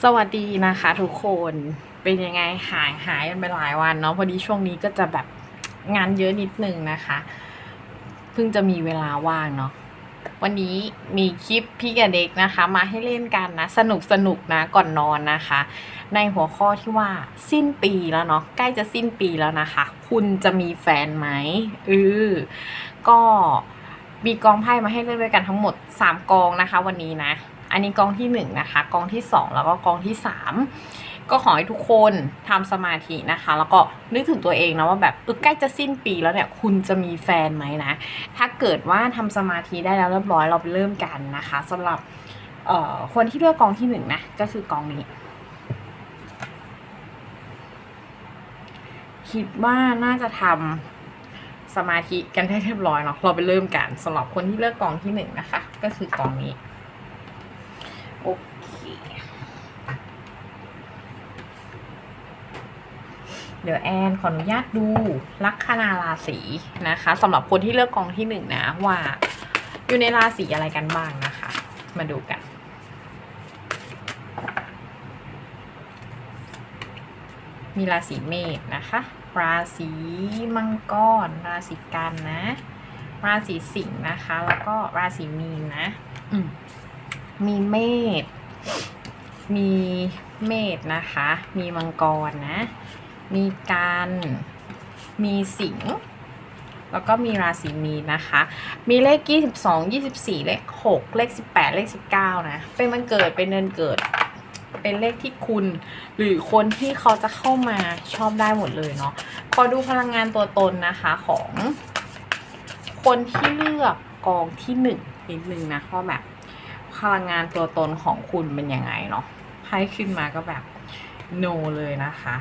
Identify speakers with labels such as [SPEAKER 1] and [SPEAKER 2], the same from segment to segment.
[SPEAKER 1] สวัสดีนะคะทุกคนเป็นยังไงห่างหายกันไปหลายวันเนาะพอดีช่วงนี้ก็จะแบบงานเยอะนิดนึงนะคะ เพิ่งจะมีเวลาว่างเนาะวันนี้มีคลิปพี่กับเด็กนะคะ มาให้เล่นกันนะ สนุกสนุกนะก่อนนอนนะคะ ในหัวข้อที่ว่าสิ้นปีแล้วเนาะใกล้จะสิ้นปีแล้วนะคะ คุณจะมีแฟนไหมเออก็มีกองไพ่มาให้เลือกด้วยกันทั้งหมด 3 กองนะคะ วันนี้นะ อันนี้กองที่1นะคะ กองที่ 2 แล้วก็กองที่ 3 ก็ขอให้ทุกคนทำสมาธินะคะ แล้วก็นึกถึงตัวเองนะว่าแบบใกล้จะสิ้นปีแล้วเนี่ยคุณจะมีแฟนไหมนะ ถ้าเกิดว่าทำสมาธิได้แล้วเรียบร้อยเราไปเริ่มกันนะคะสำหรับคนที่เลือกกองที่หนึ่งนะก็คือกองนี้คิดว่าน่าจะทำสมาธิกันได้เรียบร้อยเนาะเราไปเริ่มกันสำหรับคนที่เลือกกองที่หนึ่งนะคะ ก็คือกองนี้ โอเค เดี๋ยวแอนขออนุญาตดูลัคนาราศีนะคะสำหรับคนที่เลือกกองที่หนึ่งนะว่าอยู่ในราศีอะไรกันบ้างนะคะ มาดูกันมีราศีเมษนะคะ ราศีมังกร ราศีกันนะ ราศีสิงห์นะคะ แล้วก็ราศีมีนนะ อืม มีเมษมีเมษนะคะ มีมังกรนะ มีกันมีสิงห์แล้วก็มีราศีมีนนะคะ มีเลข 22 24 เลข 6 เลข 18 เลข 19 นะ เป็นวันเกิด เป็นเดือนเกิด เป็นเลขที่คุณ หรือคนที่เขาจะเข้ามาชอบได้หมดเลยเนาะ พอดูพลังงานตัวตนนะคะของ คนที่เลือกกองที่หนึ่งนิดนึงนะว่าแบบ พลังงานตัวตนของคุณเป็นยังไงเนาะให้ขึ้นมาก็แบบ no เลยนะคะ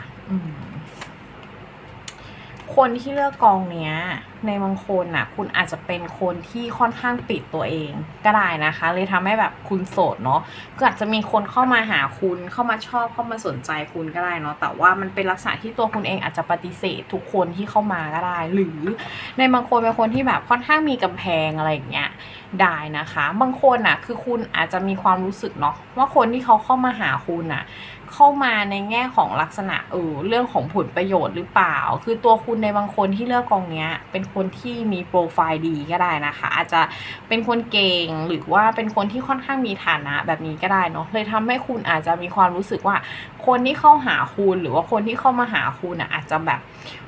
[SPEAKER 1] คนที่เลือกกองเนี้ย ในบางคนน่ะ คุณอาจจะเป็นคนที่ค่อนข้างปิดตัวเองก็ได้นะคะ เลยทำให้แบบคุณโสดเนาะก็อาจจะมีคนเข้ามาหาคุณเข้ามาชอบเข้ามาสนใจคุณก็ได้เนาะแต่ว่ามันเป็นลักษณะที่ตัวคุณเองอาจจะปฏิเสธทุกคนที่เข้ามาก็ได้ หรือในบางคนเป็นคนที่แบบค่อนข้างมีกำแพงอะไรอย่างเงี้ย ได้นะคะ บางคนน่ะคือคุณอาจจะมีความรู้สึกเนาะว่าคนที่เขาเข้ามาหาคุณน่ะ เข้ามาในแง่ของลักษณะเออเรื่องของผลประโยชน์หรือเปล่า คือตัวคุณในบางคนที่เลือกกองเนี้ย เป็นคนที่มีโปรไฟล์ดีก็ได้นะคะ อาจจะเป็นคนเก่งหรือว่าเป็นคนที่ค่อนข้างมีฐานะแบบนี้ก็ได้เนาะเลยทำให้คุณอาจจะมีความรู้สึกว่า คนที่เข้าหาคุณหรือว่าคนที่เข้ามาหาคุณน่ะอาจจะแบบ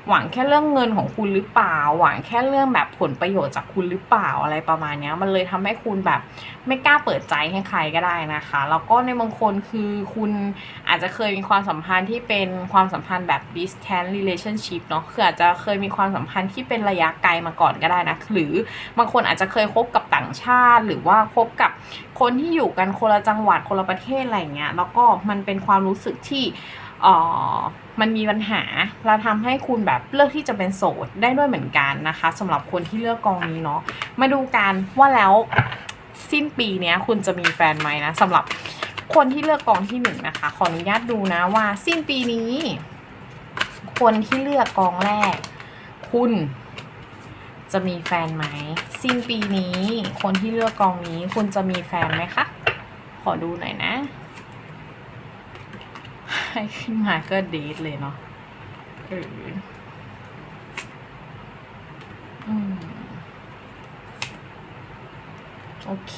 [SPEAKER 1] หวังแค่เรื่องเงินของคุณหรือเปล่า หวังแค่เรื่องแบบผลประโยชน์จากคุณหรือเปล่าอะไรประมาณนี้มันเลยทำให้คุณแบบไม่กล้าเปิดใจให้ใครก็ได้นะคะ แล้วก็ในบางคนคือคุณอาจจะเคยมีความสัมพันธ์ที่เป็นความสัมพันธ์แบบ distance relationship เนาะคืออาจจะเคยมีความสัมพันธ์ที่เป็นระยะไกลมาก่อนก็ได้นะ หรือบางคนอาจจะเคยคบกับต่างชาติ หรือว่าคบกับคนที่อยู่กันคนละจังหวัดคนละประเทศอะไรเงี้ยแล้วก็มันเป็นความรู้สึกที่อ่อ มันมีปัญหาเราทำให้คุณแบบเลือกที่จะเป็นโสดได้ด้วยเหมือนกันนะคะสำหรับคนที่เลือกกองนี้เนาะมาดูกันว่าแล้วสิ้นปีเนี้ยคุณจะมีแฟนไหมนะสำหรับคนที่เลือกกองที่หนึ่งนะคะ ขออนุญาตดูนะว่า สิ้นปีนี้ คนที่เลือกกองแรก คุณจะมีแฟนไหม สิ้นปีนี้ คนที่เลือกกองนี้ คุณจะมีแฟนไหมคะ ขอดูหน่อยนะ ให้ขึ้นมาก็เดเลยเนาะเอออืมโอเค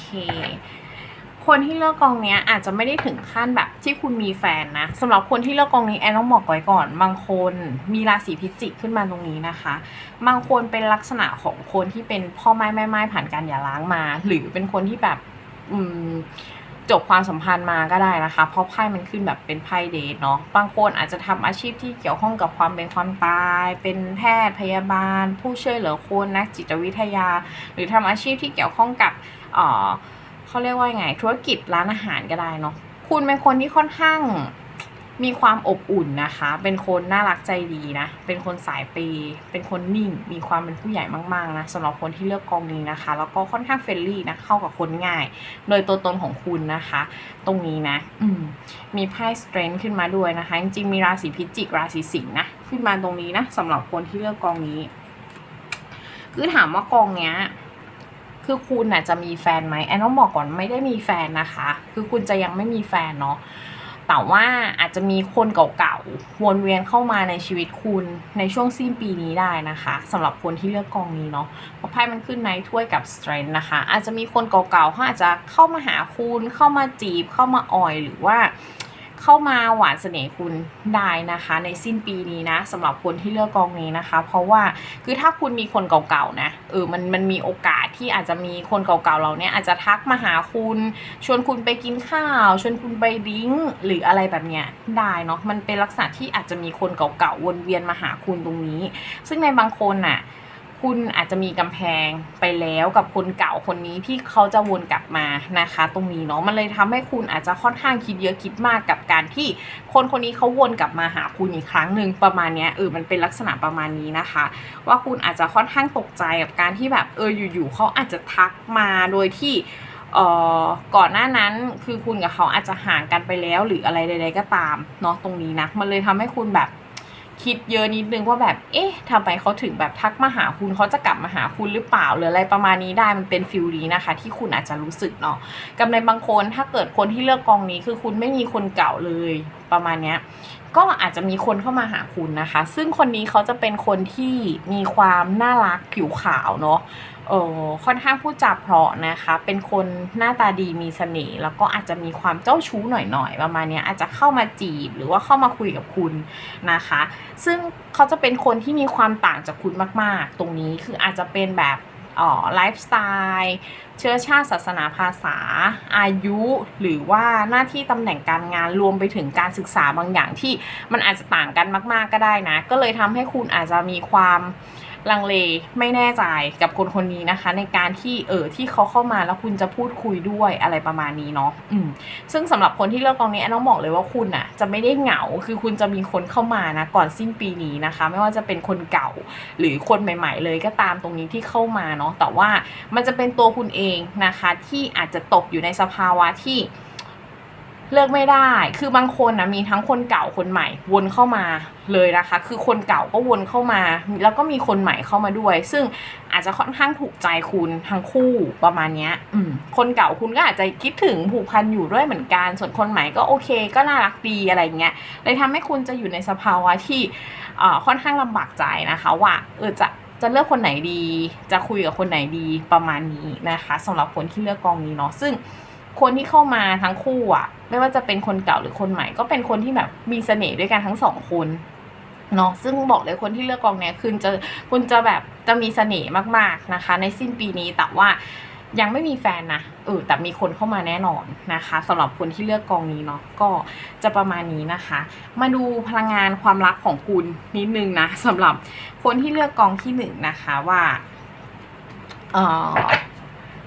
[SPEAKER 1] คนที่เลือกกองเนี้ย อาจจะไม่ได้ถึงขั้นแบบที่คุณมีแฟนนะสำหรับคนที่เลือกกองนี้แอนต้องบอกไว้ก่อน บางคนมีราศีพิจิกขึ้นมาตรงนี้นะคะ บางคนเป็นลักษณะของคนที่เป็นพ่อไม้แม่ไม้ผ่านการหย่าร้างมา หรือเป็นคนที่แบบ อืม จบความสัมพันธ์มาก็ได้นะคะ เพราะไพ่มันขึ้นแบบเป็นไพ่เดทเนาะบางคนอาจจะทำอาชีพที่เกี่ยวข้องกับความเป็นความตาย เป็นแพทย์พยาบาล ผู้ช่วยเหลือคนนักจิตวิทยา หรือทำอาชีพที่เกี่ยวข้องกับเออเขาเรียกว่าไงธุรกิจร้านอาหารก็ได้เนาะคุณเป็นคนที่ค่อนข้าง มีความอบอุ่นนะคะ เป็นคนน่ารักใจดีนะ เป็นคนสายเปย์เป็นคนนิ่ง มีความเป็นผู้ใหญ่มากๆนะสำหรับคนที่เลือกกองนี้นะคะ แล้วก็ค่อนข้างเฟรนลี่นะ เข้ากับคนง่าย โดยตัวตนของคุณนะคะ ตรงนี้นะ อืม มีไพ่ strength ขึ้นมาด้วยนะคะ จริงๆ มีราศีพิจิก ราศีสิงห์นะ ขึ้นมาตรงนี้นะสำหรับคนที่เลือกกองนี้ คือถามว่ากองเนี้ยคือคุณน่ะจะมีแฟนไหมแอนต้องบอกก่อนไม่ได้มีแฟนนะคะ คือคุณจะยังไม่มีแฟนเนาะ แต่ว่าอาจจะมีคนเก่าๆวนเวียนเข้ามาในชีวิตคุณในช่วงสิ้นปีนี้ได้นะคะสำหรับคนที่เลือกกองนี้เนาะเพราะไพ่มันขึ้นในถ้วยกับสเตรนท์นะคะ อาจจะมีคนเก่าๆเขาอาจจะเข้ามาหาคุณเข้ามาจีบเข้ามาอ่อยหรือว่า เข้ามาหวานเสน่ห์คุณได้นะคะ ในสิ้นปีนี้นะสำหรับคนที่เลือกกองนี้นะคะ เพราะว่าคือถ้าคุณมีคนเก่าๆนะเออมันมันมีโอกาสที่อาจจะมีคนเก่าๆเราเนี่ยอาจจะทักมาหาคุณ ชวนคุณไปกินข้าว ชวนคุณไปดิ้งหรืออะไรแบบเนี้ยได้เนาะมันเป็นลักษณะที่อาจจะมีคนเก่าๆวนเวียนมาหาคุณตรงนี้ ซึ่งในบางคนน่ะ คุณอาจจะมีกำแพงไปแล้วกับคนเก่าคนนี้ที่เขาจะวนกลับมานะคะ ตรงนี้เนาะมันเลยทำให้คุณอาจจะค่อนข้างคิดเยอะคิดมากกับการที่คนคนนี้เขาวนกลับมาหาคุณอีกครั้งหนึ่งประมาณเนี้ยเออมันเป็นลักษณะประมาณนี้นะคะ ว่าคุณอาจจะค่อนข้างตกใจกับการที่แบบเอออยู่ๆเขาอาจจะทักมาโดยที่เอ่อก่อนหน้านั้นคือคุณกับเขาอาจจะห่างกันไปแล้วหรืออะไรใดๆก็ตามเนาะตรงนี้นะมันเลยทำให้คุณแบบ คิดเยอะนิดนึงว่าแบบ เอ๊ะทำไมเขาถึงแบบทักมาหาคุณเขาจะกลับมาหาคุณหรือเปล่าหรืออะไรประมาณนี้ได้มันเป็นฟิลนี้นะคะ ที่คุณอาจจะรู้สึกเนาะกับในบางคนถ้าเกิดคนที่เลือกกองนี้คือคุณไม่มีคนเก่าเลยประมาณเนี้ยก็อาจจะมีคนเข้ามาหาคุณนะคะ ซึ่งคนนี้เขาจะเป็นคนที่มีความน่ารักผิวขาวเนาะ เออค่อนข้างพูดจาเพราะนะคะ เป็นคนหน้าตาดีมีเสน่ห์แล้วก็อาจจะมีความเจ้าชู้หน่อยๆ ประมาณนี้อาจจะเข้ามาจีบหรือว่าเข้ามาคุยกับคุณนะคะ ซึ่งเขาจะเป็นคนที่มีความต่างจากคุณมากๆ ตรงนี้คืออาจจะเป็นแบบอ๋อไลฟ์สไตล์เชื้อชาติศาสนาภาษา อายุ หรือว่าหน้าที่ตำแหน่งการงานรวมไปถึงการศึกษาบางอย่างที่มันอาจจะต่างกันมาก ๆก็ได้นะ ก็เลยทำให้คุณอาจจะมีความ ลังเลไม่แน่ใจกับคนคนนี้นะคะ ในการที่เออที่เขาเข้ามาแล้วคุณจะพูดคุยด้วยอะไรประมาณนี้เนาะอืมซึ่งสำหรับคนที่เลือกกองนี้อนต้องบอกเลยว่าคุณอะจะไม่ได้เหงาคือคุณจะมีคนเข้ามานะก่อนสิ้นปีนี้นะคะ ไม่ว่าจะเป็นคนเก่าหรือคนใหม่ ๆ เลยก็ตามตรงนี้ที่เข้ามาเนาะแต่ว่ามันจะเป็นตัวคุณเองนะคะ ที่อาจจะตกอยู่ในสภาวะที่ เลิกไม่ได้ คือบางคนนะมีทั้งคนเก่าคนใหม่วนเข้ามาเลยนะคะ คือคนเก่าก็วนเข้ามา แล้วก็มีคนใหม่เข้ามาด้วย ซึ่งอาจจะค่อนข้างถูกใจคุณทั้งคู่ประมาณเนี้ยคนเก่าคุณก็อาจจะคิดถึงผูกพันอยู่ด้วยเหมือนกัน ส่วนคนใหม่ก็โอเค ก็น่ารักดีอะไรเงี้ย เลยทำให้คุณจะอยู่ในสภาวะที่ค่อนข้างลำบากใจนะคะว่าเออจะจะเลือกคนไหนดี จะคุยกับคนไหนดีประมาณนี้นะคะสำหรับคนที่เลือกกองนี้เนาะ ซึ่ง คนที่เข้ามาทั้งคู่อะไม่ว่าจะเป็นคนเก่าหรือคนใหม่ ก็เป็นคนที่แบบมีเสน่ห์ด้วยกันทั้งสองคนเนาะซึ่งบอกเลยคนที่เลือกกองเนี้ยคุณจะคุณจะแบบจะมีเสน่ห์มากๆนะคะ ในสิ้นปีนี้แต่ว่ายังไม่มีแฟนนะเออแต่มีคนเข้ามาแน่นอนนะคะสำหรับคนที่เลือกกองนี้เนาะก็จะประมาณนี้นะคะ มาดูพลังงานความรักของคุณนิดนึงนะสำหรับคนที่เลือกกองที่หนึ่งนะคะว่าเออ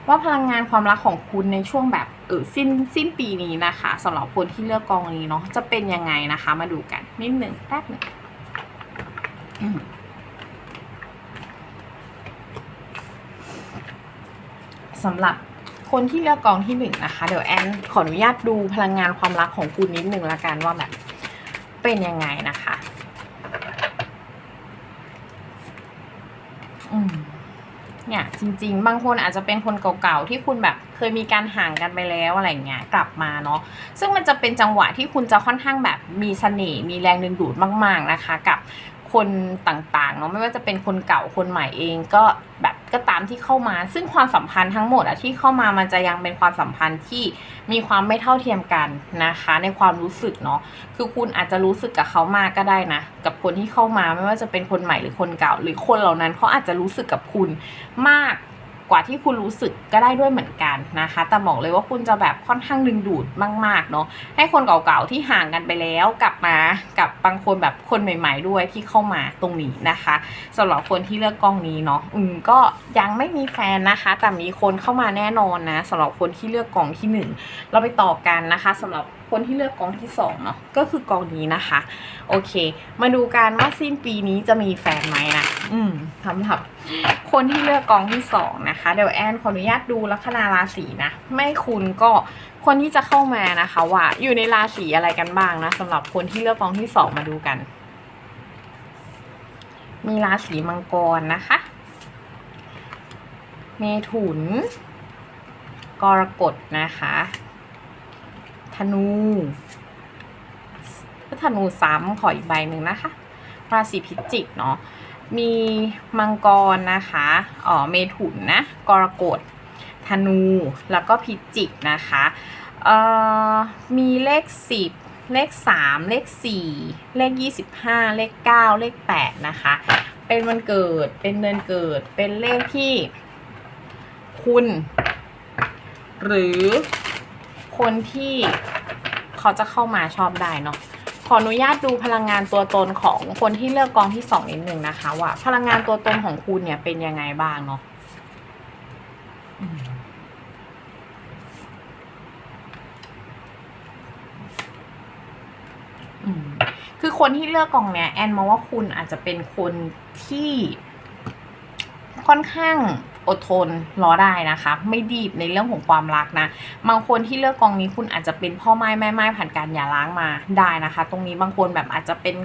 [SPEAKER 1] ว่าพลังงานความรักของคุณในช่วงแบบเออสิ้นสิ้นปีนี้นะคะสำหรับคนที่เลือกกองนี้เนาะจะเป็นยังไงนะคะ มาดูกันนิดหนึ่งแป๊บหนึ่งสำหรับคนที่เลือกกองที่หนึ่งนะคะ เดี๋ยวแอนขออนุญาตดูพลังงานความรักของคุณนิดหนึ่งละกันว่าแบบเป็นยังไงนะคะ อืม เนี่ยจริง ๆ บางคนอาจจะเป็นคนเก่าๆที่คุณแบบเคยมีการห่างกันไปแล้วอะไรเงี้ยกลับมาเนาะซึ่งมันจะเป็นจังหวะที่คุณจะค่อนข้างแบบมีเสน่ห์มีแรงดึงดูดมาก ๆนะคะ กับคนต่างๆเนาะไม่ว่าจะเป็นคนเก่าคนใหม่เองก็แบบ ก็ตามที่เข้ามา ซึ่งความสัมพันธ์ทั้งหมดอะที่เข้ามามันจะยังเป็นความสัมพันธ์ที่มีความไม่เท่าเทียมกันนะคะ ในความรู้สึกเนาะคือคุณอาจจะรู้สึกกับเขามากก็ได้นะ กับคนที่เข้ามาไม่ว่าจะเป็นคนใหม่หรือคนเก่า หรือคนเหล่านั้นเขาอาจจะรู้สึกกับคุณมาก กว่าที่คุณรู้สึกก็ได้ด้วยเหมือนกันนะคะ แต่บอกเลยว่าคุณจะแบบค่อนข้างดึงดูดมากๆเนาะให้คนเก่าๆที่ห่างกันไปแล้วกลับมากับบางคนแบบคนใหม่ ๆ ด้วยที่เข้ามาตรงนี้นะคะสำหรับคนที่เลือกกล้องนี้เนาะอืมก็ยังไม่มีแฟนนะคะ แต่มีคนเข้ามาแน่นอนนะสำหรับคนที่เลือกกองที่หนึ่งเราไปต่อกันนะคะสำหรับ คนที่เลือกกองที่สองเนาะก็คือกองนี้นะคะ โอเค มาดูกันว่าสิ้นปีนี้จะมีแฟนไหมนะอืมสำหรับ คนที่เลือกกองที่สองนะคะเดี๋ยวแอนขออนุญาตดูลัคนาราศีนะ ไม่คุณก็คนที่จะเข้ามานะคะว่าอยู่ในราศีอะไรกันบ้างนะสำหรับคนที่เลือกกองที่สองมาดูกัน มีราศีมังกรนะคะ เมถุนกรกฎนะคะ ธนูธนูซ้ำขออีกใบหนึ่งนะคะ ราศีพิจิกเนาะมีมังกรนะคะอ๋อเมถุนนะกรกฎธนูแล้วก็พิจิกนะคะเอ่อมีเลข 10 เลข 3 เลข 4 เลข 25 เลข 9 เลข 8 นะคะ เป็นวันเกิดเป็นเดือนเกิดเป็นเลขที่คุณ หรือ คนที่เขาจะเข้ามาชอบได้เนาะขออนุญาตดูพลังงานตัวตนของคนที่เลือกกองที่สองนิดนึงนะคะ ว่า พลังงานตัวตนของคุณเนี่ยเป็นยังไงบ้างเนาะคือคนที่เลือกกองเนี้ยแอนมองว่าคุณอาจจะเป็นคนที่ค่อนข้าง อดทนรอได้นะคะ ไม่ดีบในเรื่องของความรักนะ บางคนที่เลือกกองนี้คุณอาจจะเป็นพ่อไม้แม่ไม้ผ่านการหย่าร้างมาได้นะคะ ตรงนี้บางคนแบบอาจจะเป็น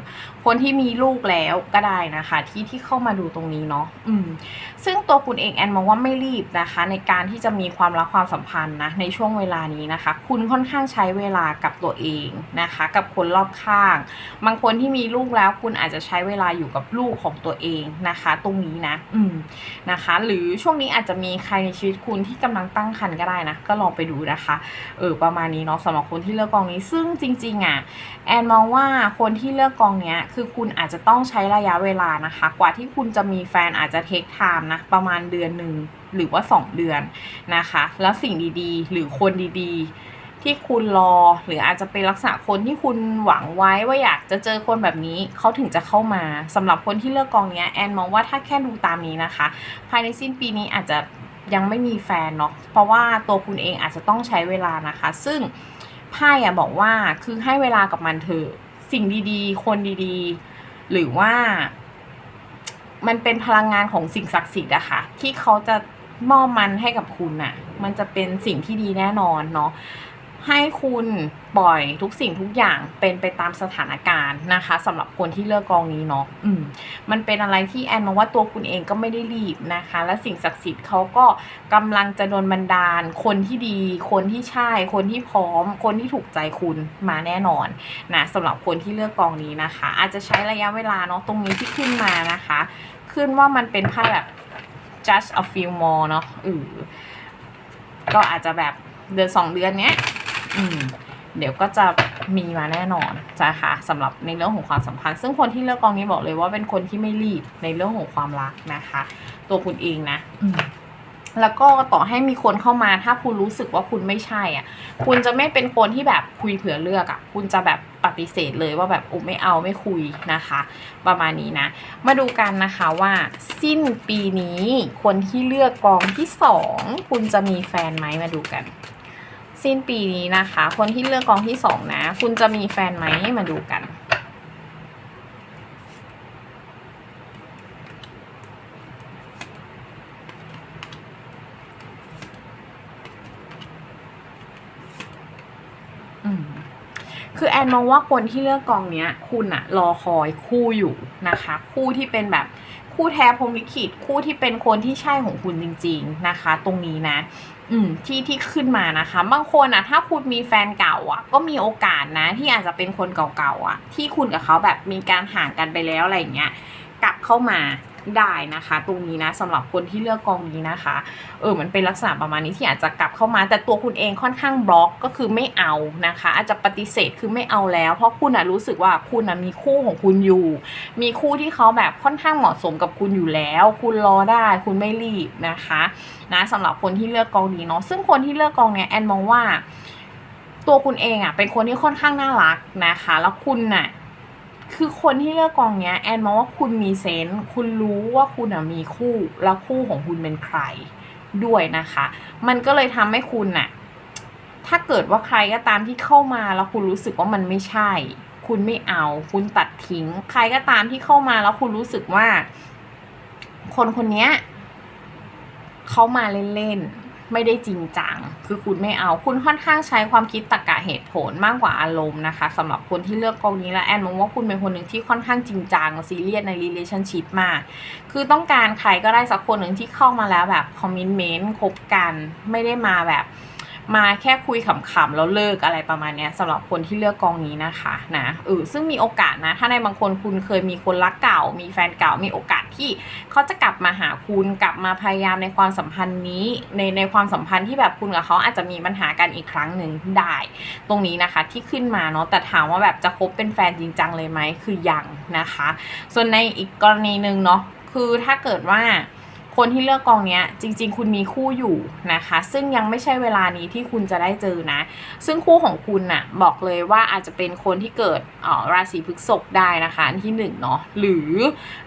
[SPEAKER 1] คนที่มีลูกแล้วก็ได้นะคะ ที่ที่เข้ามาดูตรงนี้เนาะอืม ซึ่งตัวคุณเองแอนมองว่าไม่รีบนะคะ ในการที่จะมีความรักความสัมพันธ์นะในช่วงเวลานี้นะคะ คุณค่อนข้างใช้เวลากับตัวเองนะคะ กับคนรอบข้าง บางคนที่มีลูกแล้วคุณอาจจะใช้เวลาอยู่กับลูกของตัวเองนะคะ ตรงนี้นะ อืมนะคะ หรือช่วงนี้อาจจะมีใครในชีวิตคุณที่กำลังตั้งครรภ์ก็ได้นะ ก็ลองไปดูนะคะ เออประมาณนี้เนาะสำหรับคนที่เลือกกองนี้ ซึ่งจริงๆอะแอนมองว่าคนที่เลือกกองเนี้ยคือคุณอาจจะต้องใช้ระยะเวลานะคะ กว่าที่คุณจะมีแฟนอาจจะเทคไทม์นะประมาณเดือนหนึ่งหรือว่า 2 เดือนนะคะ แล้วสิ่งดีๆ หรือคนดีๆ ที่คุณรอ หรืออาจจะเป็นลักษณะคนที่คุณหวังไว้ว่าอยากจะเจอคนแบบนี้เขาถึงจะเข้ามาสำหรับคนที่เลือกกองเนี้ยแอนมองว่าถ้าแค่ดูตามนี้นะคะ ภายในสิ้นปีนี้อาจจะยังไม่มีแฟนเนาะเพราะว่าตัวคุณเองอาจจะต้องใช้เวลานะคะ ซึ่งไพ่อะบอกว่าคือให้เวลากับมันเถอะสิ่งดีๆ คนดีๆ หรือว่า มันเป็นพลังงานของสิ่งศักดิ์สิทธิ์อะค่ะ ที่เขาจะมอบมันให้กับคุณอะมันจะเป็นสิ่งที่ดีแน่นอนเนาะ ให้คุณปล่อยทุกสิ่งทุกอย่างเป็นไปตามสถานการณ์นะคะสำหรับคนที่เลือกกองนี้เนาะอืมมันเป็นอะไรที่แอนมองว่าตัวคุณเองก็ไม่ได้รีบนะคะ และสิ่งศักดิ์สิทธิ์เขาก็กำลังจะโดนบันดาล คนที่ดี คนที่ใช่ คนที่พร้อม คนที่ถูกใจคุณมาแน่นอนนะสำหรับคนที่เลือกกองนี้นะคะ อาจจะใช้ระยะเวลาเนาะตรงนี้ที่ขึ้นมานะคะ ขึ้นว่ามันเป็นไพ่แบบ just a few more เนาะอือก็อาจจะแบบเดือนสองเดือนเนี้ย เดี๋ยวก็จะมีมาแน่นอนจ้ะค่ะสำหรับในเรื่องของความสัมพันธ์ ซึ่งคนที่เลือกกองนี้บอกเลยว่าเป็นคนที่ไม่รีบในเรื่องของความรักนะคะ ตัวคุณเองนะอืมแล้วก็ต่อให้มีคนเข้ามา ถ้าคุณรู้สึกว่าคุณไม่ใช่อะ คุณจะไม่เป็นคนที่แบบคุยเผื่อเลือกอะ คุณจะแบบปฏิเสธเลยว่าแบบโอ้ไม่เอาไม่คุยนะคะ ประมาณนี้นะ มาดูกันนะคะว่า สิ้นปีนี้คนที่เลือกกองที่สองคุณจะมีแฟนไหมมาดูกัน สิ้นปีนี้นะคะ คนที่เลือกกองที่สองนะ คุณจะมีแฟนไหมมาดูกัน คือแอนมองว่าคนที่เลือกกองเนี้ย คุณอะรอคอยคู่อยู่นะคะ คู่ที่เป็นแบบคู่แท้พรมลิขิตคู่ที่เป็นคนที่ใช่ของคุณจริง ๆนะคะ ตรงนี้นะ อืมที่ที่ขึ้นมานะคะ บางคนอะ ถ้าคุณมีแฟนเก่าอะ ก็มีโอกาสนะ ที่อาจจะเป็นคนเก่าๆอะ ที่คุณกับเขาแบบมีการห่างกันไปแล้วอะไรอย่างเงี้ยกลับเข้ามา ได้นะคะ ตรงนี้นะสำหรับคนที่เลือกกองนี้นะคะ เออมันเป็นลักษณะประมาณนี้ที่อาจจะกลับเข้ามา แต่ตัวคุณเองค่อนข้างบล็อกก็คือไม่เอานะคะ อาจจะปฏิเสธคือไม่เอาแล้ว เพราะคุณอะรู้สึกว่าคุณอะมีคู่ของคุณอยู่ มีคู่ที่เขาแบบค่อนข้างเหมาะสมกับคุณอยู่แล้ว คุณรอได้คุณไม่รีบนะคะนะสำหรับคนที่เลือกกองนี้เนาะซึ่งคนที่เลือกกองเนี้ยแอนมองว่า ตัวคุณเองอะเป็นคนที่ค่อนข้างน่ารักนะคะ แล้วคุณน่ะ คือคนที่เลือกกองเนี้ยแอนมองว่าคุณมีเซนส์คุณรู้ว่าคุณมีคู่แล้วคู่ของคุณเป็นใครด้วยนะคะ มันก็เลยทำให้คุณน่ะถ้าเกิดว่าใครก็ตามที่เข้ามาแล้วคุณรู้สึกว่ามันไม่ใช่ คุณไม่เอา คุณตัดทิ้ง ใครก็ตามที่เข้ามาแล้วคุณรู้สึกว่า คนคนเนี้ยเขามาเล่นๆ ไม่ได้จริงจัง คือคุณไม่เอา คุณค่อนข้างใช้ความคิดตรรกะเหตุผลมากกว่าอารมณ์นะคะสำหรับคนที่เลือกกองนี้และแอนมองว่าคุณเป็นคนหนึ่งที่ค่อนข้างจริงจังซีเรียสใน relationship มาก คือต้องการใครก็ได้สักคนหนึ่งที่เข้ามาแล้วแบบคอมมิ n เมนต์คบกัน ไม่ได้มาแบบ มาแค่คุยขำๆแล้วเลิกอะไรประมาณนี้สำหรับคนที่เลือกกองนี้นะคะนะเออซึ่งมีโอกาสนะ ถ้าในบางคนคุณเคยมีคนรักเก่า มีแฟนเก่ามีโอกาสที่เขาจะกลับมาหาคุณกลับมาพยายามในความสัมพันธ์นี้ ในในความสัมพันธ์ที่แบบคุณกับเขาอาจจะมีปัญหากันอีกครั้งหนึ่งได้ ตรงนี้นะคะที่ขึ้นมาเนาะแต่ถามว่าแบบจะคบเป็นแฟนจริงจังเลยไหมคือยังนะคะ ส่วนในอีกกรณีหนึ่งเนาะคือถ้าเกิดว่า คนที่เลือกกองเนี้ยจริง ๆ คุณมีคู่อยู่นะคะ ซึ่งยังไม่ใช่เวลานี้ที่คุณจะได้เจอนะ ซึ่งคู่ของคุณน่ะบอกเลยว่าอาจจะเป็นคนที่เกิดออราศีพฤษภได้นะคะอันที่หนึ่งเนาะหรือ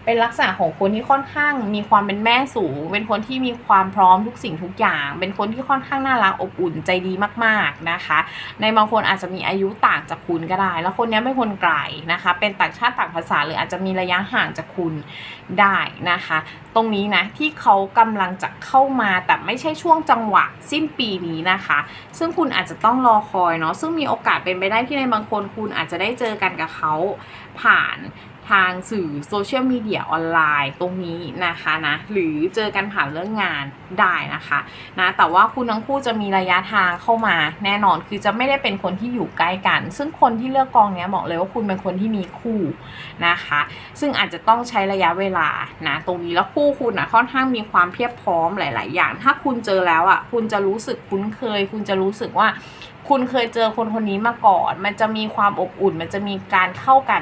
[SPEAKER 1] เป็นลักษณะของคนที่ค่อนข้างมีความเป็นแม่สูง เป็นคนที่มีความพร้อมทุกสิ่งทุกอย่าง เป็นคนที่ค่อนข้างน่ารักอบอุ่นใจดีมาก ๆนะคะ ในบางคนอาจจะมีอายุต่างจากคุณก็ได้ แล้วคนนี้ไม่คนไกลนะคะ เป็นต่างชาติต่างภาษาหรืออาจจะมีระยะห่างจากคุณได้นะคะ ตรงนี้นะที่เขากำลังจะเข้ามาแต่ไม่ใช่ช่วงจังหวะสิ้นปีนี้นะคะ ซึ่งคุณอาจจะต้องรอคอยเนาะซึ่งมีโอกาสเป็นไปได้ที่ในบางคนคุณอาจจะได้เจอกันกับเขาผ่าน ทางสื่อโซเชียลมีเดียออนไลน์ตรงนี้นะคะนะหรือเจอกันผ่านเรื่องงานได้นะคะนะแต่ว่าคุณทั้งคู่จะมีระยะทางเข้ามาแน่นอนคือจะไม่ได้เป็นคนที่อยู่ใกล้กัน ซึ่งคนที่เลือกกองเนี้ยบอกเลยว่าคุณเป็นคนที่มีคู่นะคะ ซึ่งอาจจะต้องใช้ระยะเวลานะตรงนี้แล้วคู่คุณนะค่อนข้างมีความเพียบพร้อมหลาย ๆ อย่าง ถ้าคุณเจอแล้วอะคุณจะรู้สึกคุ้นเคย คุณจะรู้สึกว่า คุณเคยเจอคนคนนี้มาก่อน มันจะมีความอบอุ่น มันจะมีการเข้ากัน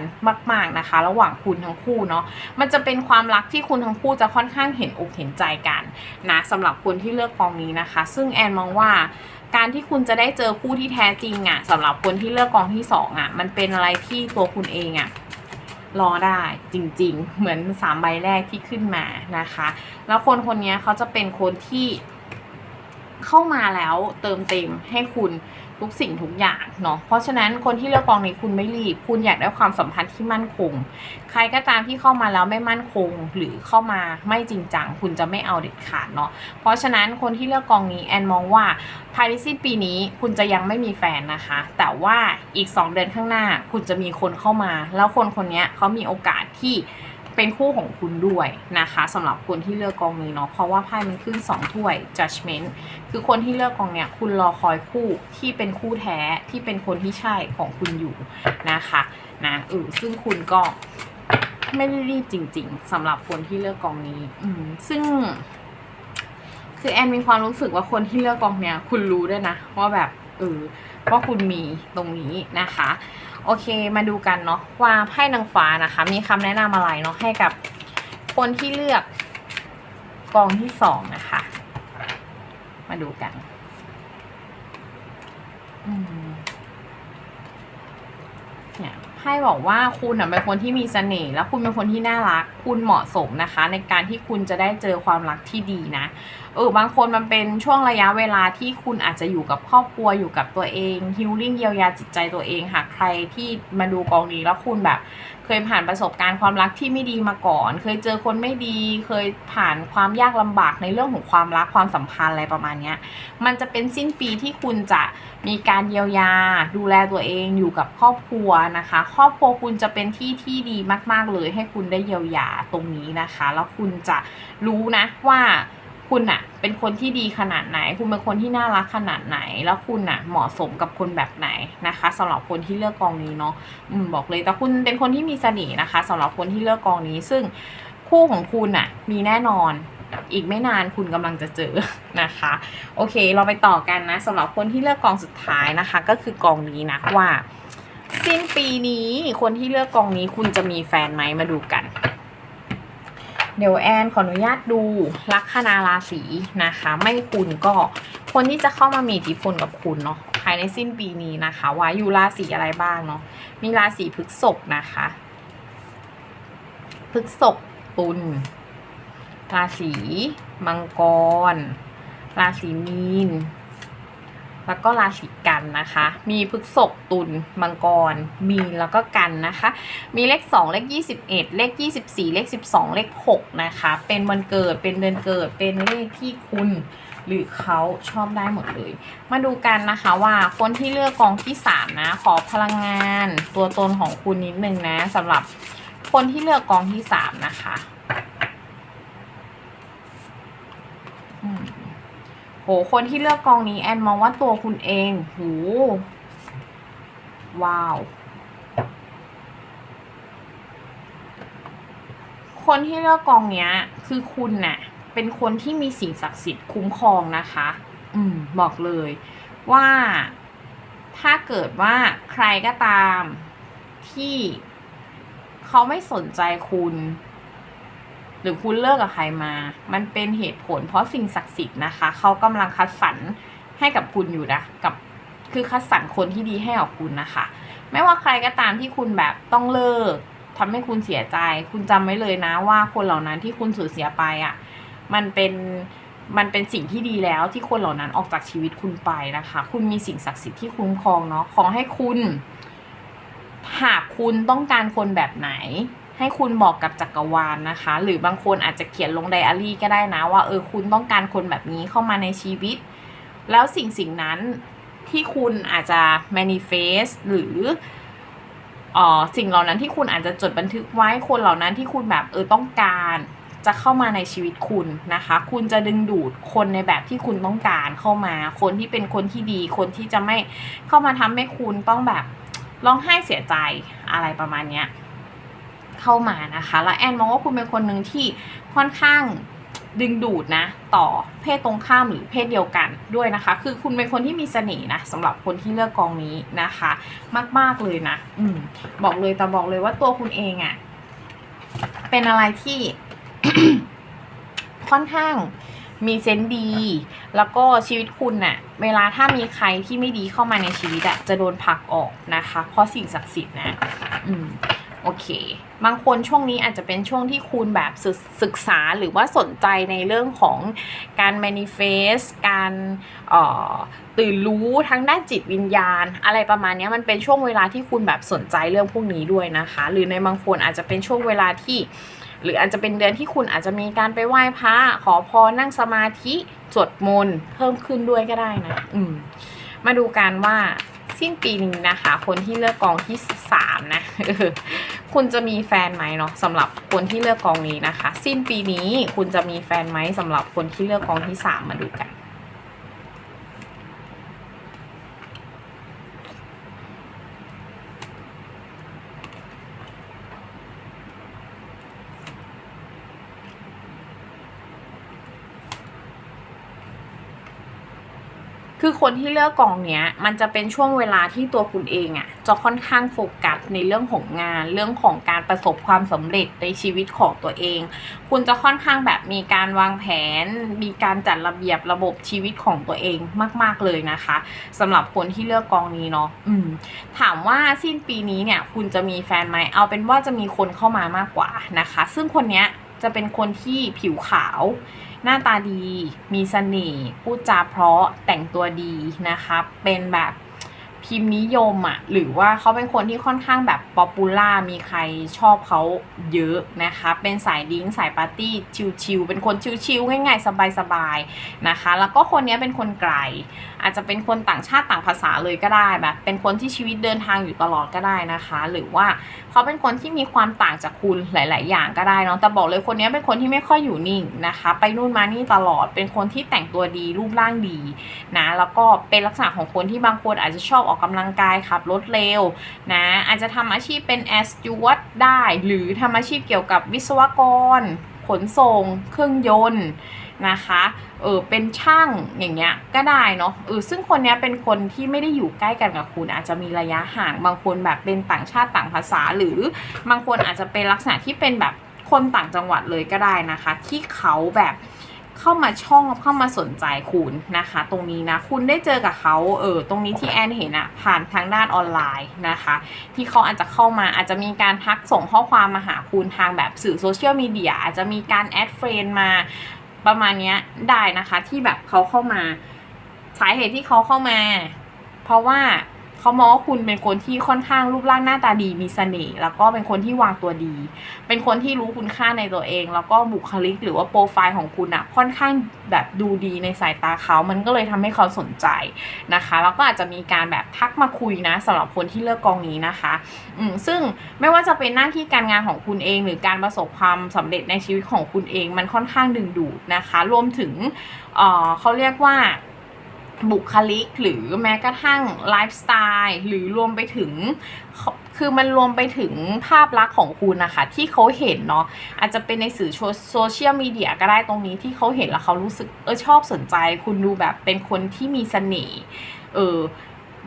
[SPEAKER 1] มาก ๆนะคะ ระหว่างคุณทั้งคู่เนาะ มันจะเป็นความรักที่คุณทั้งคู่จะค่อนข้างเห็นอกเห็นใจกันนะสำหรับคนที่เลือกกองนี้นะคะ ซึ่งแอนมองว่าการที่คุณจะได้เจอคู่ที่แท้จริงอะ่ะสำหรับคนที่เลือกกองที่สองอะ่ะมันเป็นอะไรที่ตัวคุณเองอะ่ะรอได้จริงๆ เหมือนสามใบแรกที่ขึ้นมานะคะ แล้วคนคนนี้เขาจะเป็นคนที่เข้ามาแล้วเติมเต็มให้คุณ ทุกสิ่งทุกอย่างเนาะ เพราะฉะนั้นคนที่เลือกกองนี้คุณไม่รีบ คุณอยากได้ความสัมพันธ์ที่มั่นคง ใครก็ตามที่เข้ามาแล้วไม่มั่นคง หรือเข้ามาไม่จริงจัง คุณจะไม่เอาเด็ดขาดเนาะ เพราะฉะนั้นคนที่เลือกกองนี้แอนมองว่าภายในสิ้นปีนี้คุณจะยังไม่มีแฟนนะคะ แต่ว่าอีก 2 เดือนข้างหน้า คุณจะมีคนเข้ามา แล้วคนคนนี้เขามีโอกาสที่ เป็นคู่ของคุณด้วยนะคะสำหรับคนที่เลือกกองนี้เนาะเพราะว่าไพ่มันขึ้น 2 ถ้วย judgment คือคนที่เลือกกองเนี้ยคุณรอคอยคู่ที่เป็นคู่แท้ที่เป็นคนที่ใช่ของคุณอยู่นะคะนะเออซึ่งคุณก็ไม่ได้รีบจริง ๆสำหรับคนที่เลือกกองนี้ อืมซึ่ง คือแอนมีความรู้สึกว่าคนที่เลือกกองเนี้ย คุณรู้ด้วยนะว่าแบบเออว่าคุณมีตรงนี้นะคะ โอเคมาดูกันเนาะว่าไพ่นางฟ้านะคะ มีคำแนะนำอะไรเนาะให้กับคนที่เลือกกองที่สองนะคะ มาดูกันเนี่ยไพ่บอกว่าคุณเป็นคนที่มีเสน่ห์แล้วคุณเป็นคนที่น่ารัก คุณเหมาะสมนะคะ ในการที่คุณจะได้เจอความรักที่ดีนะ เออบางคนมันเป็นช่วงระยะเวลาที่คุณอาจจะอยู่กับครอบครัวอยู่กับตัวเองฮิลลิ่งเยียวยาจิตใจตัวเองหากใครที่มาดูกองนี้แล้วคุณแบบ เคยผ่านประสบการณ์ความรักที่ไม่ดีมาก่อน เคยเจอคนไม่ดี เคยผ่านความยากลำบากในเรื่องของความรักความสัมพันธ์อะไรประมาณเนี้ยมันจะเป็นสิ้นปีที่คุณจะมีการเยียวยา ดูแลตัวเองอยู่กับครอบครัวนะคะ ครอบครัวคุณจะเป็นที่ที่ดีมาก ๆ เลยให้คุณได้เยียวยาตรงนี้นะคะ แล้วคุณจะรู้นะว่า คุณอะเป็นคนที่ดีขนาดไหน คุณเป็นคนที่น่ารักขนาดไหน แล้วคุณอะเหมาะสมกับคนแบบไหนนะคะสำหรับคนที่เลือกกองนี้เนาะอืมบอกเลยแต่คุณเป็นคนที่มีเสน่ห์นะคะสำหรับคนที่เลือกกองนี้ ซึ่งคู่ของคุณอะมีแน่นอนอีกไม่นานคุณกำลังจะเจอนะคะ โอเค เราไปต่อกันนะสำหรับคนที่เลือกกองสุดท้ายนะคะ ก็คือกองนี้นะว่า สิ้นปีนี้คนที่เลือกกองนี้คุณจะมีแฟนไหมมาดูกัน เดี๋ยวแอนขออนุญาตดูลัคนาราศีนะคะ ไม่คุณก็คนที่จะเข้ามามีอิทธิพลกับคุณเนาะภายในสิ้นปีนี้นะคะ ว่าอยู่ราศีอะไรบ้างเนาะมีราศีพฤษภนะคะพฤษภตุลราศีมังกร ราศีมีน แล้วก็ราศีกันนะคะ มีพฤษภตุลมังกร มีแล้วก็กันนะคะ มีเลข 2 เลข 21 เลข 24 เลข 12 เลข 6 นะคะ เป็นวันเกิดเป็นเดือนเกิดเป็นเลขที่คุณหรือเขาชอบได้หมดเลย มาดูกันนะคะว่าคนที่เลือกกองที่3นะขอพลังงาน ตัวตนของคุณนิดนึงนะสำหรับคนที่เลือกกองที่3นะคะ อืม โห คนที่เลือกกองนี้แอนมองว่าตัวคุณเองโหว้าว คนที่เลือกกองเนี้ย คือคุณน่ะ เป็นคนที่มีสิ่งศักดิ์สิทธิ์คุ้มครองนะคะ อืม บอกเลยว่าถ้าเกิดว่าใครก็ตามที่เขาไม่สนใจคุณ หรือคุณเลิกกับใครมา มันเป็นเหตุผล เพราะสิ่งศักดิ์สิทธิ์นะคะ เขากำลังคัดสรรให้กับคุณอยู่นะ กับ คือคัดสรรคนที่ดีให้กับคุณนะคะ ไม่ว่าใครก็ตามที่คุณแบบต้องเลิกทำให้คุณเสียใจ คุณจำไว้เลยนะว่าคนเหล่านั้นที่คุณสูญเสียไปอะ่ะ มันเป็น มันเป็นสิ่งที่ดีแล้วที่คนเหล่านั้นออกจากชีวิตคุณไปนะคะ คุณมีสิ่งศักดิ์สิทธิ์ที่คุ้มครองเนาะ ขอให้คุณ หากคุณต้องการคนแบบไหน ให้คุณบอกกับจักรวาลนะคะ หรือบางคนอาจจะเขียนลงไดอารี่ก็ได้นะว่าเออคุณต้องการคนแบบนี้เข้ามาในชีวิต แล้วสิ่งสิ่งนั้นที่คุณอาจจะ manifest หรือออสิ่งเหล่านั้นที่คุณอาจจะจดบันทึกไว้คนเหล่านั้นที่คุณแบบเออต้องการจะเข้ามาในชีวิตคุณนะคะ คุณจะดึงดูดคนในแบบที่คุณต้องการเข้ามา คนที่เป็นคนที่ดี คนที่จะไม่เข้ามาทำให้คุณต้องแบบร้องไห้เสียใจอะไรประมาณเนี้ย เข้ามานะคะ แล้วแอนมองว่าคุณเป็นคนหนึ่งที่ค่อนข้างดึงดูดนะต่อเพศตรงข้ามหรือเพศเดียวกันด้วยนะคะ คือคุณเป็นคนที่มีเสน่ห์นะสำหรับคนที่เลือกกองนี้นะคะ มาก ๆ เลยนะ อืมบอกเลยแต่บอกเลยว่าตัวคุณเองอะ่ะเป็นอะไรที่ค่อนข้างมีเซนดี แล้วก็ชีวิตคุณน่ะ เวลาถ้ามีใครที่ไม่ดีเข้ามาในชีวิตอะจะโดนผลักออกนะคะ เพราะสิ่งศักดิ์สิทธิ์นะ อืม โอเค บางคนช่วงนี้อาจจะเป็นช่วงที่คุณแบบศึกษาหรือว่าสนใจในเรื่องของการ manifest การออตื่นรู้ทั้งด้านจิตวิญญาณ อะไรประมาณนี้มันเป็นช่วงเวลาที่คุณแบบสนใจเรื่องพวกนี้ด้วยนะคะ หรือในบางคนอาจจะเป็นช่วงเวลาที่ หรืออาจจะเป็นเดือนที่คุณอาจจะมีการไปไหว้พระขอพรนั่งสมาธิสวดมนต์เพิ่มขึ้นด้วยก็ได้นะ อืม มาดูกันว่า สิ้นปีนี้นะคะ คนที่เลือกกองที่สามนะคุณจะมีแฟนไหมเนาะสำหรับคนที่เลือกกองนี้นะคะ สิ้นปีนี้คุณจะมีแฟนไหมสำหรับคนที่เลือกกองที่สามมาดูกัน คือคนที่เลือกกองเนี้ย มันจะเป็นช่วงเวลาที่ตัวคุณเองอะ่ะ จะค่อนข้างโฟกัสในเรื่องของงาน เรื่องของการประสบความสำเร็จในชีวิตของตัวเอง คุณจะค่อนข้างแบบมีการวางแผน มีการจัดระเบียบระบบชีวิตของตัวเองมาก ๆเลยนะคะสำหรับคนที่เลือกกองนี้เนาะอืม ถามว่าสิ้นปีนี้เนี่ย คุณจะมีแฟนไหมเอาเป็นว่าจะมีคนเข้ามามากกว่านะคะ ซึ่งคนเนี้ยจะเป็นคนที่ผิวขาว หน้าตาดี มีเสน่ห์พูดจาเพราะแต่งตัวดีนะคะ เป็นแบบ พิมพ์นิยมอะ่ะหรือว่าเขาเป็นคนที่ค่อนข้างแบบป๊อปปูล่ามีใครชอบเขาเยอะนะคะ เป็นสายดิ้งสายปาร์ตี้ชิลๆเป็นคนชิลๆง่ายๆ สบายๆนะคะ แล้วก็คนนี้เป็นคนไกล อาจจะเป็นคนต่างชาติต่างภาษาเลยก็ได้แบบ เป็นคนที่ชีวิตเดินทางอยู่ตลอดก็ได้นะคะ หรือว่าเขาเป็นคนที่มีความต่างจากคุณหลาย ๆ อย่างก็ได้เนาะแต่บอกเลยคนนี้เป็นคนที่ไม่ค่อยอยู่นิ่งนะคะ ไปนู่นมานี่ตลอดเป็นคนที่แต่งตัวดีรูปร่างดีนะแล้วก็เป็นลักษณะของคนที่บางคนอาจจะชอบออกกำลังกายขับรถเร็วนะอาจจะทำอาชีพเป็นแอสจวตได้ หรือทำอาชีพเกี่ยวกับวิศวกร ขนส่ง เครื่องยนต์นะคะเออเป็นช่างอย่างเงี้ยก็ได้เนาะเออซึ่งคนเนี้ยเป็นคนที่ไม่ได้อยู่ใกล้กันกับคุณ อาจจะมีระยะห่างบางคนแบบเป็นต่างชาติต่างภาษา หรือบางคนอาจจะเป็นลักษณะที่เป็นแบบคนต่างจังหวัดเลยก็ได้นะคะ ที่เขาแบบ เข้ามาช่องเข้ามาสนใจคุณนะคะ ตรงนี้นะคุณได้เจอกับเขาเออตรงนี้ที่แอนเห็นอะผ่านทางด้านออนไลน์นะคะ ที่เขาอาจจะเข้ามาอาจจะมีการทักส่งข้อความมาหาคุณทางแบบสื่อโซเชียลมีเดียอาจจะมีการแอดเฟรนมาประมาณเนี้ยได้นะคะที่แบบเขาเข้ามาสาเหตุที่เขาเข้ามา เพราะว่า เขามองว่าคุณเป็นคนที่ค่อนข้างรูปร่างหน้าตาดีมีเสน่ห์แล้วก็เป็นคนที่วางตัวดี เป็นคนที่รู้คุณค่าในตัวเอง แล้วก็บุคลิกหรือว่าโปรไฟล์ของคุณอะค่อนข้างแบบดูดีในสายตาเขา มันก็เลยทำให้เขาสนใจนะคะแล้วก็อาจจะมีการแบบทักมาคุยนะสำหรับคนที่เลือกกองนี้นะคะอืมซึ่งไม่ว่าจะเป็นหน้าที่การงานของคุณเอง หรือการประสบความสำเร็จในชีวิตของคุณเอง มันค่อนข้างดึงดูดนะคะ รวมถึงเออเขาเรียกว่า บุคลิกหรือแม้กระทั่งไลฟ์สไตล์หรือรวมไปถึง คือมันรวมไปถึงภาพลักษณ์ของคุณนะคะ ที่เขาเห็นเนาะอาจจะเป็นในสื่อโซเชียลมีเดียก็ได้ตรงนี้ที่เขาเห็นแล้วเขารู้สึกเออชอบสนใจ คุณดูแบบเป็นคนที่มีเสน่ห์เออ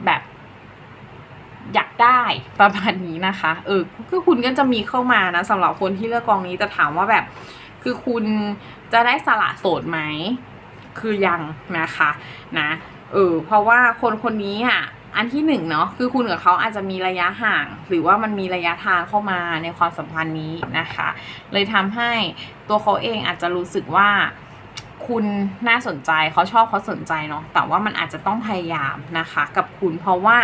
[SPEAKER 1] แบบอยากได้ประมาณนี้นะคะ เออคือคุณก็จะมีเข้ามานะสำหรับคนที่เลือกกองนี้จะถามว่าแบบ คือคุณจะได้สละโสดไหม คือยังนะคะนะเออเพราะว่าคนคนนี้อะอันที่หนึ่งเนาะคือคุณกับเขาอาจจะมีระยะห่าง หรือว่ามันมีระยะทางเข้ามาในความสัมพันธ์นี้นะคะ เลยทำให้ตัวเขาเองอาจจะรู้สึกว่าคุณน่าสนใจเขาชอบเขาสนใจเนาะแต่ว่ามันอาจจะต้องพยายามนะคะ กับคุณเพราะว่า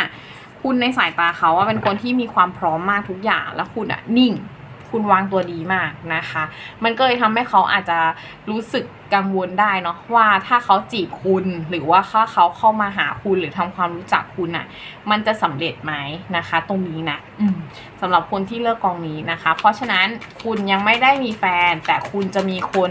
[SPEAKER 1] คุณในสายตาเขาว่าเป็นคนที่มีความพร้อมมากทุกอย่างแล้วคุณอะนิ่ง คุณวางตัวดีมากนะคะ มันก็เลยทำให้เขาอาจจะรู้สึกกังวลได้เนาะว่าถ้าเขาจีบคุณหรือว่าถ้าเขาเข้ามาหาคุณหรือทำความรู้จักคุณอะ่ะ มันจะสำเร็จไหมนะคะ ตรงนี้นะอืมสำหรับคนที่เลือกกองนี้นะคะ เพราะฉะนั้นคุณยังไม่ได้มีแฟน แต่คุณจะมีคน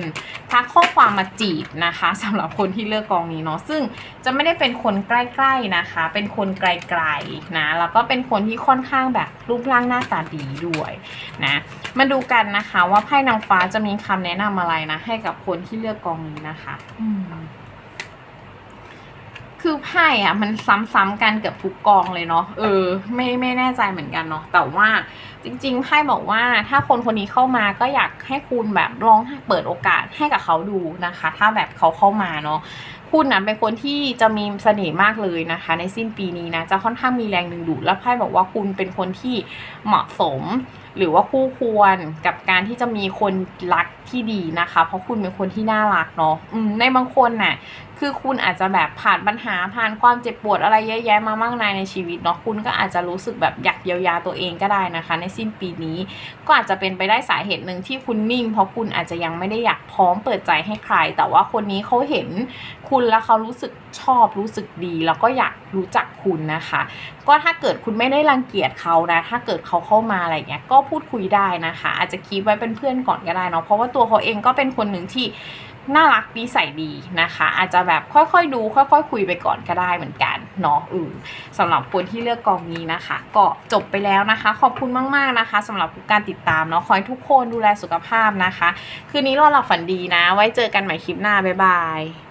[SPEAKER 1] ทักข้อความมาจีบนะคะสำหรับคนที่เลือกกองนี้เนาะซึ่งจะไม่ได้เป็นคนใกล้ๆนะคะ เป็นคนไกลๆนะแล้วก็เป็นคนที่ค่อนข้างแบบรูปร่างหน้าตาดีด้วยนะมาดูกันนะคะ ว่าไพ่นางฟ้าจะมีคำแนะนำอะไรนะ ให้กับคนที่เลือกกองนี้นะคะอืมคือไพ่อะมันซ้ำๆกันเกับทุกกองเลยเนาะเออ ไม่ไม่แน่ใจเหมือนกันเนาะแต่ว่าจริงๆไพ่บอกว่าถ้าคนคนนี้เข้ามาก็อยากให้คุณแบบลองเปิดโอกาสให้กับเขาดูนะคะ ถ้าแบบเขาเข้ามาเนาะคุณนะเป็นคนที่จะมีเสน่ห์มากเลยนะคะ ในสิ้นปีนี้นะจะค่อนข้างมีแรงดึงดูดแล้วไพ่บอกว่าคุณเป็นคนที่เหมาะสม หรือว่าคู่ควรกับการที่จะมีคนรักที่ดีนะคะ เพราะคุณเป็นคนที่น่ารักเนาะในบางคนน่ะคือคุณอาจจะแบบผ่านปัญหาผ่านความเจ็บปวดอะไรเยอะแยะมามากมายในชีวิตเนาะคุณก็อาจจะรู้สึกแบบอยากเยียวยาตัวเองก็ได้นะคะ ในสิ้นปีนี้ก็อาจจะเป็นไปได้สาเหตุหนึ่งที่คุณนิ่ง เพราะคุณอาจจะยังไม่ได้อยากพร้อมเปิดใจให้ใคร แต่ว่าคนนี้เขาเห็นคุณแล้วเขารู้สึก ชอบรู้สึกดี แล้วก็อยากรู้จักคุณนะคะ ก็ถ้าเกิดคุณไม่ได้รังเกียจเขานะ ถ้าเกิดเขาเข้ามาอะไรเงี้ยก็พูดคุยได้นะคะ อาจจะคีบไว้เป็นเพื่อนก่อนก็ได้เนาะเพราะว่าตัวเขาเองก็เป็นคนหนึ่งที่น่ารักนิสัยดีนะคะ อาจจะแบบค่อยๆดู ค่อยๆคุยไปก่อนก็ได้เหมือนกันเนาะอือสำหรับคนที่เลือกกองนี้นะคะ ก็จบไปแล้วนะคะ ขอบคุณมากๆนะคะสำหรับการติดตามเนาะขอให้ทุกคนดูแลสุขภาพนะคะ คืนนี้รอหลับฝันดีนะ ไว้เจอกันใหม่คลิปหน้าบ๊ายบาย